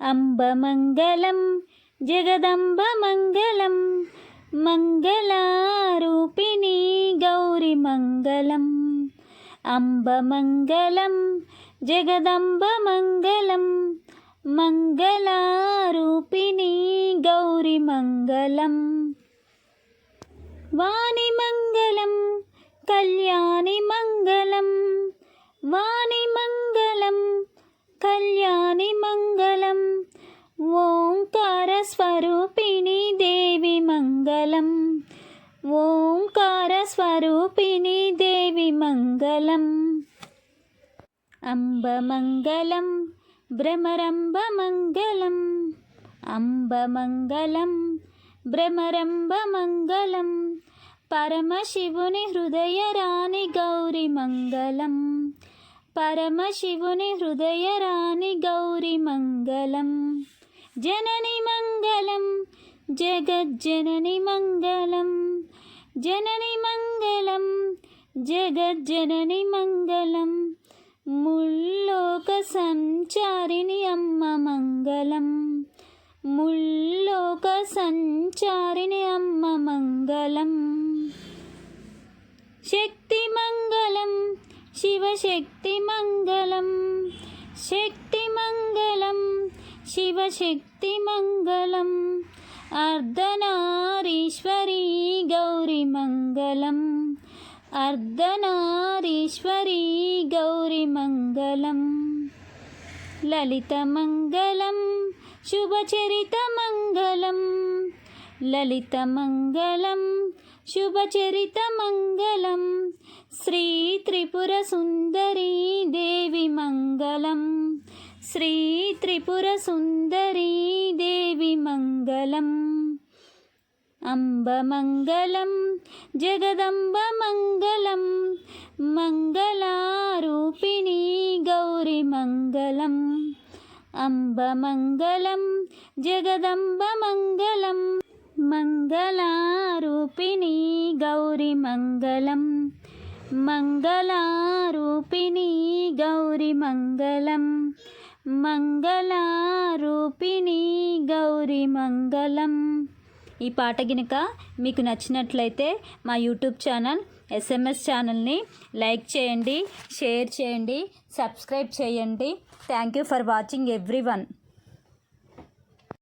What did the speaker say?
అంబమంగళం జగదంబమంగళం మంగళారూపిణి గౌరి మంగళం అంబమంగళం జగదంబమంగళం మంగళారూపిణి గౌరి మంగళం వాణి మంగళం కళ్యాణి మంగళం వాణి మంగళం కళ్యాణి మంగళం స్వరూపిణి దేవి మంగళం. ఓంకార స్వరూపిణి దేవి మంగళం. అంబ మంగళం భ్రమరంబ మంగళం అంబ మంగళం భ్రమరంబ మంగళం పరమశివుని హృదయరాణి గౌరి మంగళం. పరమశివుని హృదయరాణి గౌరి మంగళం. జనని మంగళం జగజ్జనని మంగళం జనని మంగళం జగజ్జనని మంగళం ముల్లోక సంచారిణి అమ్మ మంగళం ముల్లోక సంచారిణి అమ్మ మంగళం. శక్తి మంగళం శివశక్తి మంగళం శక్తి మంగళం శివశక్తి మంగళం అర్ధనారీశ్వరీ గౌరి మంగళం అర్ధనారీశ్వరీ గౌరి మంగళం లలితమంగళం శుభచరితమంగళం. లలితమంగళం శుభచరితమంగళం. శ్రీ త్రిపురసుందరీ దేవి మంగళం. అంబ మంగళం జగదంబ మంగళం అంబమంగళం జగదంబమంగళం మంగళారూపిణి గౌరి మంగళం. జగదంబ మంగళం మంగళారూపిణి గౌరి మంగళం. మంగళారూపిణి గౌరి మంగళం. మంగళారూపిణి గౌరి మంగళం. ఈ పాట గినక మీకు నచ్చినట్లయితే మా యూట్యూబ్ ఛానల్ ఎస్ఎంఎస్ ఛానల్ని లైక్ చేయండి షేర్ చేయండి సబ్స్క్రైబ్ చేయండి. Thank you for watching everyone